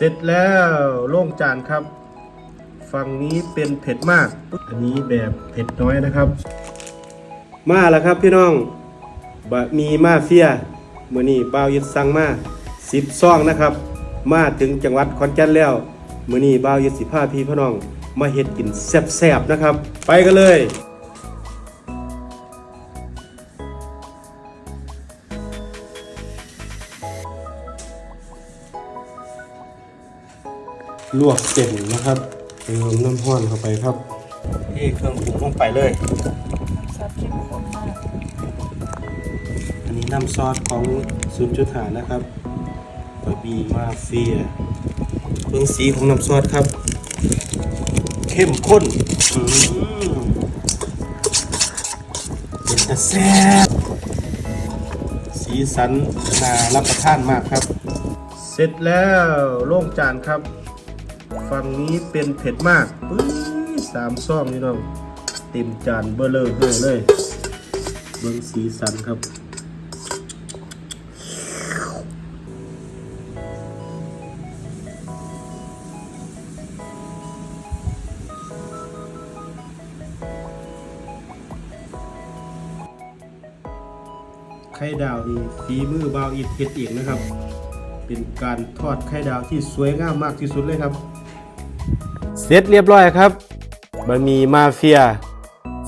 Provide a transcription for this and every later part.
เสร็จแล้วโล่งจานครับ ฝั่งนี้เป็นเผ็ดมาก อันนี้แบบเผ็ดน้อยนะครับ มาแล้วครับพี่น้องบะมีมาเฟียมื้อนี้บ่าวยึดสั่งมา10ซองนะครับ มาถึงจังหวัดขอนแก่นแล้วมื้อนี้บ่าวยึดสิพาพี่พี่น้อง มาเฮ็ดกินแซ่บๆนะครับ ไปกันเลย ลวกเส้นนะครับเติมน้ำห้อนเข้าไปครับเทเครื่องปรุงลงไปเลยซอสเข้มข้นมากอันนี้น้ำซอสของศูนย์จุดหานะครับบะบีมาเฟียเบื้องสีของน้ำซอสครับ เข้มข้นอืมเป็นแต่แซ่บสีสันน่ารับประทานมากครับ สร็จแล้วโล่งจานครับ ฝั่งนี้เป็นเผ็ดมากปื้สามซอมนี่น้องเต็มจานเบอร์เลอร์เฮ้อเลยเบื้องสีสันครับไข่ดาวนี่ฝีมือเบาอิดเฮ็ดเองนะครับ เป็นการทอดไข่ดาวที่สวยงามมากที่สุดเลยครับ เสร็จเรียบร้อยครับบะหมี่มาเฟีย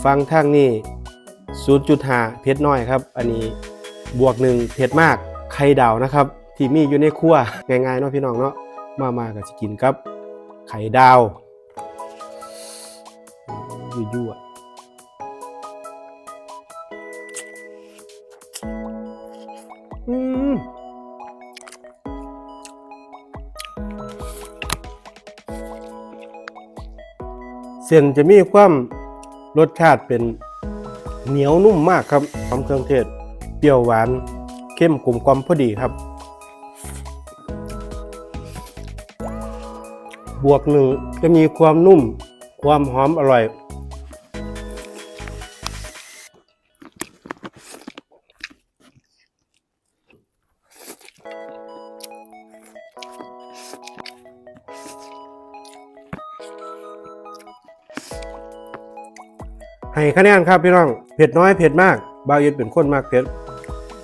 ฟังทางนี้0.5เผ็ดน้อยครับ อันนี้บวกหนึ่งเผ็ดมากไข่ดาวนะครับ ที่มีอยู่ในครัวง่ายๆเนาะพี่น้องเนาะมามาก็จะกินครับ ไข่ดาวยั่วๆ เส้นจะมีความรสชาติเป็นเหนียวนุ่มมากครับพร้อมเครื่องเทศ เปรี้ยวหวาน เข้มกลมกล่อมพอดีครับ บวกหนึ่งจะมีความนุ่ม ความหอมอร่อย ให้คะแนนครับพี่น้องเผ็ดน้อยเผ็ดมากบาวยึดเป็นคนมากเผ็ด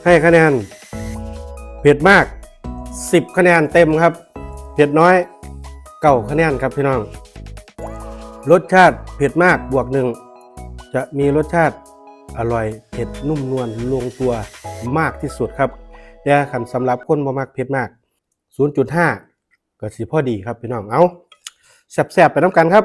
ให้คะแนน เผ็ดมาก 10 คะแนนเต็มครับ เผ็ดน้อยเก้าคะแนนครับพี่น้อง รสชาติเผ็ดมากบวกหนึ่งจะมีรสชาติอร่อยเผ็ดนุ่มนวลลงตัวมากที่สุดครับแต่ขันสำหรับคนบ่มากเผ็ดมาก 0.5 ก็สิพอดีครับพี่น้องเอาแซ่บๆไปน้ำกันครับ